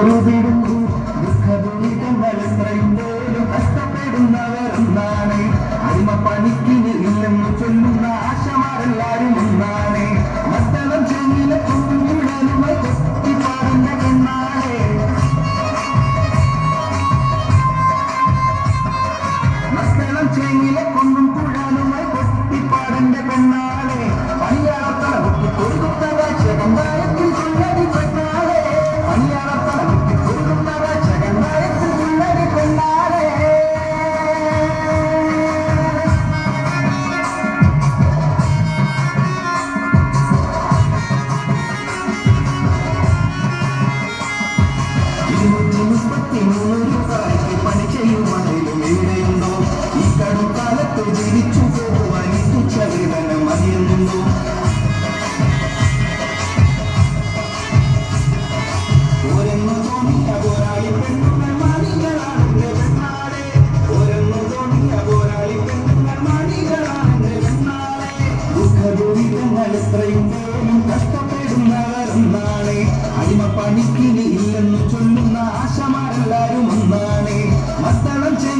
Guru Guru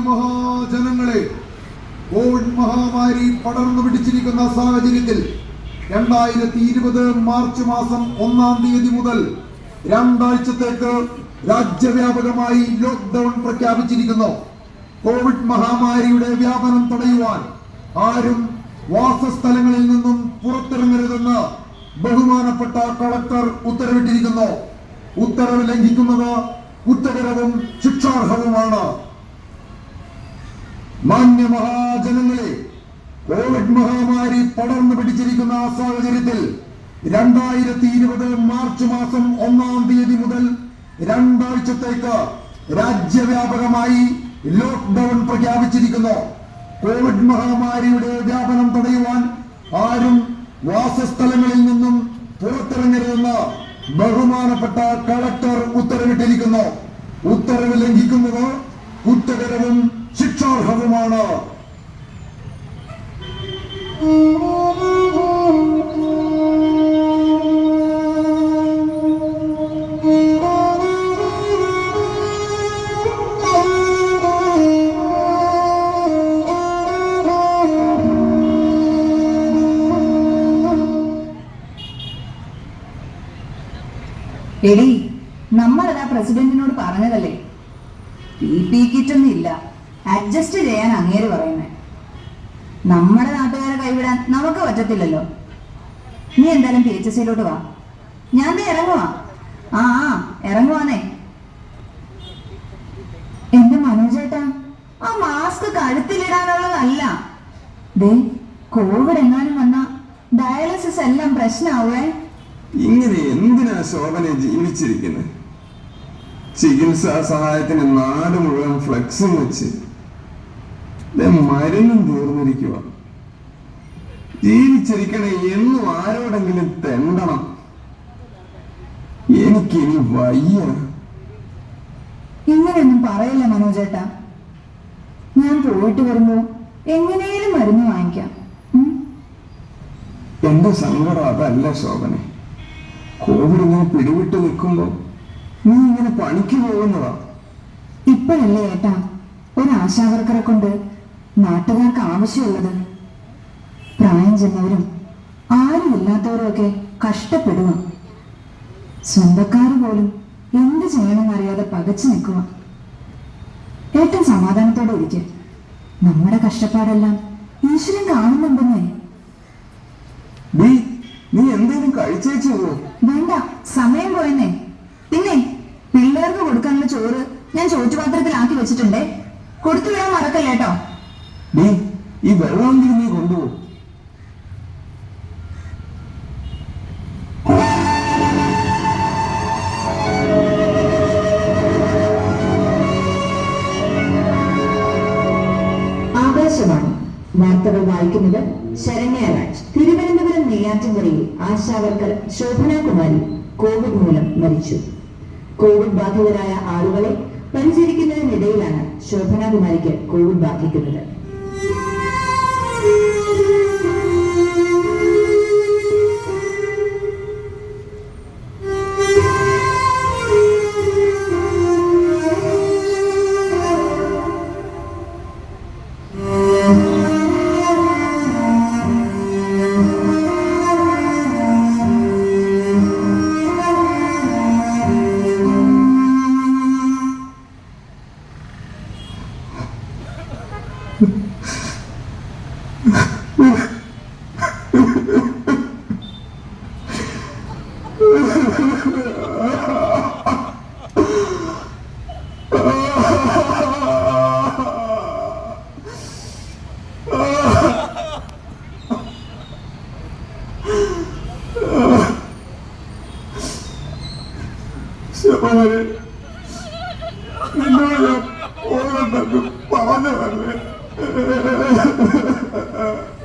മാന്യമഹാജനങ്ങളെ Covid മഹാമാരി പടർന്നു പിടിച്ചിരിക്കുന്ന സാഹചര്യത്തിൽ രണ്ടായിരത്തി ഇരുപത് മാർച്ച് മാസം ഒന്നാം തീയതി മുതൽ രണ്ടാഴ്ചത്തേക്ക് രാജ്യവ്യാപകമായി ലോക്ക്ഡൌൺ പ്രഖ്യാപിച്ചിരിക്കുന്നു. കോവിഡ് മഹാമാരിയുടെ വ്യാപനം തടയുവാൻ ആരും വാസസ്ഥലങ്ങളിൽ നിന്നും പുറത്തിറങ്ങരുതെന്ന് ബഹുമാനപ്പെട്ട കളക്ടർ ഉത്തരവിട്ടിരിക്കുന്നു. ഉത്തരവ് ലംഘിക്കുന്നത് കുറ്റകരവും ശിക്ഷാർഹവുമാണ്. മാന്യ മഹാജനങ്ങളെ കോവിഡ് മഹാമാരി പടർന്നു പിടിച്ചിരിക്കുന്ന ആ സാഹചര്യത്തിൽ രണ്ടായിരത്തി ഇരുപത് മാർച്ച് മാസം ഒന്നാം തീയതി മുതൽ രണ്ടാഴ്ചത്തേക്ക് രാജ്യവ്യാപകമായി ലോക്ക്ഡൌൺ പ്രഖ്യാപിച്ചിരിക്കുന്നു. കോവിഡ് മഹാമാരിയുടെ വ്യാപനം തടയുവാൻ ആരും വാസസ്ഥലങ്ങളിൽ നിന്നും പുറത്തിറങ്ങരുതെന്ന് ബഹുമാനപ്പെട്ട കളക്ടർ ഉത്തരവിട്ടിരിക്കുന്നു. ഉത്തരവ് ലംഘിക്കുന്നത് കുറ്റകരവും ശിക്ഷാർഹവുമാണ്. എടി നമ്മളതാ പ്രസിഡന്റിനോട് പറഞ്ഞതല്ലേ? പി പി കിറ്റൊന്നും ഇല്ല. അഡ്ജസ്റ്റ് ചെയ്യാൻ അങ്ങേര് പറയുന്നേ. നമ്മുടെ നാട്ടുകാരെ കൈവിടാൻ നമുക്ക് പറ്റത്തില്ലല്ലോ. നീ എന്തായാലും പി എച്ച് സിയിലോട്ട് വാ. ഞാൻ ദേ ഇറങ്ങുവാ. ആ ആ ഇറങ്ങുവാന്നേ. എന്റെ മനോജേട്ടാ ആ മാസ്ക് കഴുത്തിലിടാനുള്ളതല്ല. ദേ കോവിഡ് എങ്ങാനും വന്ന ഡയാലിസിസ് എല്ലാം പ്രശ്നമാവേ ഇങ്ങനെ എന്തിനാ ശോഭനെ ജീവിച്ചിരിക്കുന്നത് ചികിത്സാ സഹായത്തിന് നാട് മുഴുവൻ ഫ്ലെക്സും വെച്ച് മരുന്നും തീർന്നിരിക്കുക ജീവിച്ചിരിക്കണേ എന്നും ആരോടെങ്കിലും തെണ്ടണം. എനിക്കിനി വയ്യ. ഇങ്ങനെയൊന്നും പറയില്ല മനോജേട്ടാ. ഞാൻ പോയിട്ട് വരുമ്പോ എങ്ങനെയും മരുന്ന് വാങ്ങിക്കാം? എന്റെ സങ്കടം അതല്ല ശോഭനെ. കോവിഡ് ഇങ്ങനെ പിടിവിട്ട് നിൽക്കുമ്പോ നീ ഇങ്ങനെ പണിക്ക് പോകുന്നതാ. ഇപ്പോഴല്ലേ ഏട്ടാ ഒരു ആശാവർക്കറെ കൊണ്ട് നാട്ടുകാർക്ക് ആവശ്യമുള്ളത്. പ്രായം ചെന്നവരും ആരുമില്ലാത്തവരും ഒക്കെ കഷ്ടപ്പെടുക. സ്വന്തക്കാർ പോലും എന്ത് ചെയ്യണമെന്നറിയാതെ പകച്ചു നിൽക്കുക. ഏറ്റവും സമാധാനത്തോടെ ഇരിക്കുക. നമ്മുടെ കഷ്ടപ്പാടെല്ലാം ഈശ്വരൻ കാണുന്നുണ്ടെന്നേ. നീ എന്തെങ്കിലും കഴിച്ചേച്ചു? വേണ്ട സമയം പോയെന്നേ. പിന്നെ പിള്ളേർക്ക് കൊടുക്കാനുള്ള ചോറ് ഞാൻ ചോറ്റുപാത്രത്തിലാക്കി വെച്ചിട്ടുണ്ടേ. കൊടുത്തു വിടാൻ മറക്കല്ലേ ഡീ ഈ വെള്ളമെങ്കിലും നീ കൊണ്ടുപോകും ആകാശവാണി. വാർത്തകൾ വായിക്കുന്നത് ശരണ്യരാജ് തിരുവനന്തപുരം നെയ്യാറ്റിൻകരയിൽ ആശാവർക്കർ ശോഭന കുമാരി കോവിഡ് മൂലം മരിച്ചു. കോവിഡ് ബാധിതരായ ആളുകളെ പരിചരിക്കുന്നതിനിടയിലാണ് ശോഭനാകുമാരിക്ക് കോവിഡ് ബാധിക്കുന്നത്. ശോഭനെ നിന്നോട് ഞാൻ പോകണ്ടെന്ന് പറഞ്ഞതല്ലേ വെളിച്ചമേകുമൊരു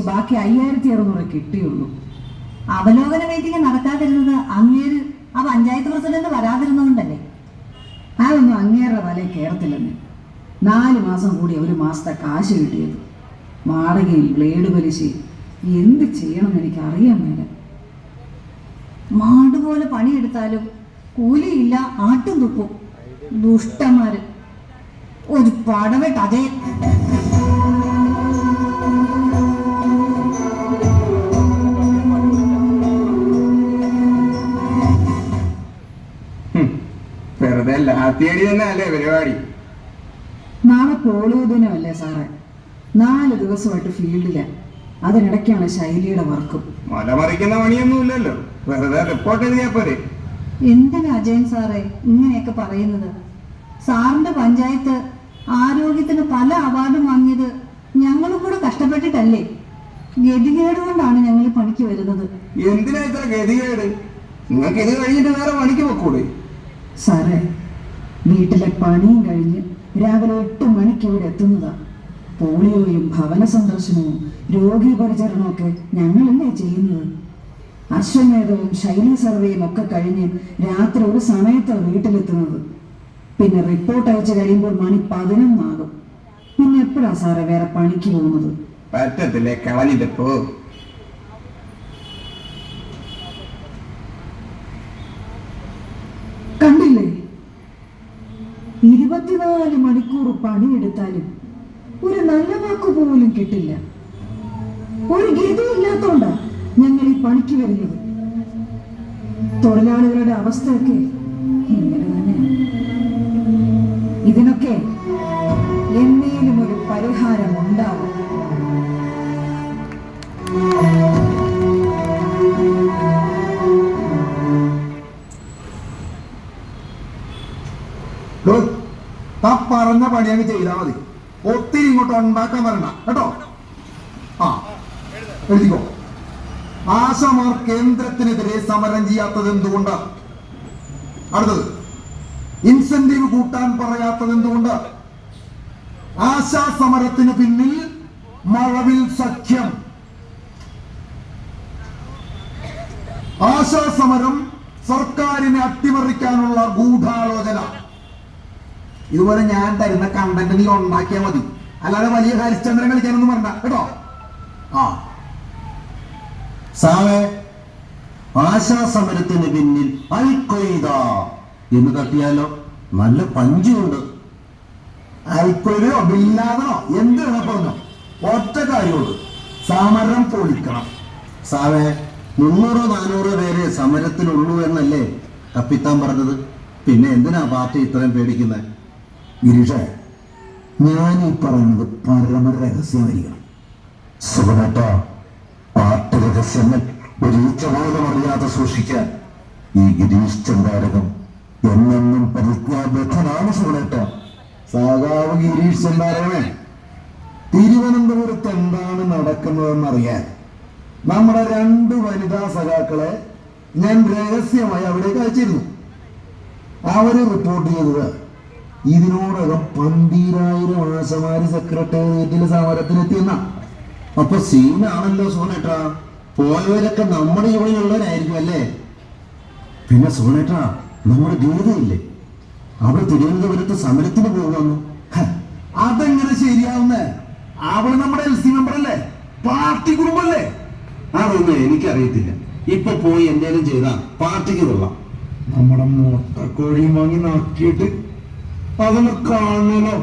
പിടിച്ച് ബാക്കി അയ്യായിരത്തി അറുന്നൂറ് കിട്ടിയുള്ളൂ. അവലോകന മീറ്റിംഗ് നടക്കാതിരുന്നത് അങ്ങേര് ആ പഞ്ചായത്ത് പ്രസിഡന്റ് വരാതിരുന്നതുകൊണ്ടല്ലേ? അതൊന്നും അങ്ങേരുടെ വല കയറത്തില്ലെന്ന് നാല് മാസം കൂടി ഒരു മാസത്തെ കാശ് കിട്ടിയത്. വാടകയും ബ്ലേഡ് പലിശയും. എന്ത് ചെയ്യണമെന്ന് എനിക്ക് അറിയാൻ മേല. മാട് പോലെ പണിയെടുത്താലും കൂലിയില്ല ആട്ടും തുപ്പും. ദുഷ്ടന്മാര്. ഒരു പടവെട്ട് അതേ. ലാത്തിയടി തന്നെ അല്ലേ പരിപാടി? നാളെ പോളിയോ ദിനമല്ലേ സാറേ. നാല് ദിവസമായിട്ട് ഫീൽഡില. അതിനിടയ്ക്കാണ് ശൈലിയുടെ വർക്കും. മലമറിക്കുന്ന പണിയൊന്നുമില്ലല്ലോ. വെറുതെ റിപ്പോർട്ട് എഴുതിയാ പോരെ. എന്തിനാ അജയൻ സാറേ ഇങ്ങനെയൊക്കെ പറയുന്നത്? സാറിന്റെ പഞ്ചായത്ത് ആരോഗ്യത്തിന് പല അവാർഡും വാങ്ങിയത് ഞങ്ങളും കൂടെ കഷ്ടപ്പെട്ടിട്ടല്ലേ? ഗതികേട് കൊണ്ടാണ് ഞങ്ങൾ പണിക്ക് വരുന്നത്. എന്തിനാ ഇത്ര ഗതികേട്? നിങ്ങൾക്ക് ഇത് കഴിഞ്ഞിട്ട് വേറെ പണിക്ക് വെക്കൂടെ സാറേ വീട്ടിലെ പണിയും കഴിഞ്ഞ് രാവിലെ എട്ട് മണിക്ക് ഇവിടെ എത്തുന്നതാ. പോളിയോയും ഭവന സന്ദർശനവും രോഗി പരിചരണമൊക്കെ ഞങ്ങളല്ലേ ചെയ്യുന്നത്. അശ്വമേധവും ശൈലി സർവേയും ഒക്കെ കഴിഞ്ഞ് രാത്രി ഒരു സമയത്താണ് വീട്ടിലെത്തുന്നത്. പിന്നെ റിപ്പോർട്ട് അയച്ചു കഴിയുമ്പോൾ മണി പതിനൊന്നാകും. പിന്നെ എപ്പോഴാ സാറേ വേറെ പണിക്ക് പോകുന്നത്? പറ്റത്തില്ലേ കളഞ്ഞിട്ട് പോ. ഇരുപത്തിനാല് മണിക്കൂർ പണിയെടുത്താലും ഒരു നല്ല വാക്ക് പോലും കിട്ടില്ല. ഒരു ഗതിയില്ലാത്തോണ്ടാ ഞങ്ങൾ ഈ പണിക്ക് വരുന്നത്. തൊഴിലാളികളുടെ അവസ്ഥയൊക്കെ ഇതിനൊക്കെ എന്തെങ്കിലും ഒരു പരിഹാരം ഉണ്ടാവും പറഞ്ഞ പണി അങ്ങ് ചെയ്താൽ മതി. ഒത്തിരി ഇങ്ങോട്ട് ഉണ്ടാക്കാൻ വരണ്ട കേട്ടോ? ആ എഴുതിക്കോ. ആശമാർ കേന്ദ്രത്തിനെതിരെ സമരം ചെയ്യാത്തത് എന്തുകൊണ്ട്? അടുത്തത്. ഇൻസെന്റീവ് കൂട്ടാൻ പറയാത്തത് എന്തുകൊണ്ട്? ആശാ സമരത്തിന് പിന്നിൽ മഴവിൽ സഖ്യം. ആശാ സമരം സർക്കാരിനെ അട്ടിമറിക്കാനുള്ള ഗൂഢാലോചന. ഇതുപോലെ ഞാൻ തരുന്ന കണ്ടന്റ് നീ ഉണ്ടാക്കിയാൽ മതി. അല്ലാതെ വലിയ ഹരിശ്ചന്ദ്രൻ കളിക്കാനൊന്നും വേണ്ട കേട്ടോ? ആ. സാവേ ആശാ സമരത്തിന് പിന്നിൽ അൽ ഖ്വയ്ദ എന്ന് തട്ടിയാലോ? നല്ല പഞ്ചുണ്ട്. അൽക്കൊയ്തോ ബില്ലാതനോ എന്ത് പറഞ്ഞോ ഒറ്റ കാര്യമുണ്ട് സമരം പൊളിക്കണം. സാവേ മുന്നൂറോ നാനൂറോ പേരെ സമരത്തിലുള്ളൂ എന്നല്ലേ കപ്പിത്താൻ പറഞ്ഞത്? പിന്നെ എന്തിനാ പാർട്ടി ഇത്രയും പേടിക്കുന്നത് ഗിരീഷേ ഞാൻ ഈ പറയുന്നത് പരമ രഹസ്യമായിരിക്കണം. സുഖമേട്ട പാർട്ടി രഹസ്യങ്ങൾ ഒരു ഈച്ച അറിയാതെ സൂക്ഷിക്കാൻ ഈ ഗിരീഷ് ചന്ദാരകം എന്നെന്നും പ്രതിജ്ഞാബദ്ധനാണ് സുഖമേട്ട സാകാവ് ഗിരീഷ് ചന്ദാരകമേ തിരുവനന്തപുരത്ത് എന്താണ് നടക്കുന്നതെന്നറിയാൻ നമ്മുടെ രണ്ട് വനിതാ സഖാക്കളെ ഞാൻ രഹസ്യമായി അവിടേക്ക് അയച്ചിരുന്നു. അവർ റിപ്പോർട്ട് ചെയ്തത് ഇതിനോടകം പന്തീരായിരം ആശമാര് സെക്രട്ടേറിയറ്റിൽ സമരത്തിനെത്തിയെന്ന. അപ്പൊ സീനാണല്ലോ സോണേട്ടാ. പോയവരൊക്കെ നമ്മുടെ ജോലിയിലുള്ളവരായിരിക്കും അല്ലേ? പിന്നെ സോണേട്ടാ നമ്മുടെ ഗീതയില്ലേ? അവിടെ തിരുവനന്തപുരത്ത് സമരത്തിന് പോകുന്നു അതെങ്ങനെ ശരിയാവുന്നേ? അവൾ നമ്മുടെ എൽ സി മെമ്പർ അല്ലേ? പാർട്ടി കുടുംബല്ലേ? അതൊന്നും എനിക്കറിയത്തില്ല. ഇപ്പൊ പോയി എന്തേലും ചെയ്താ പാർട്ടിക്ക് കൊള്ളാം. നമ്മുടെ മുട്ടക്കോഴിയും വാങ്ങി നക്കിയിട്ട് അതൊന്ന് കാണണല്ലോ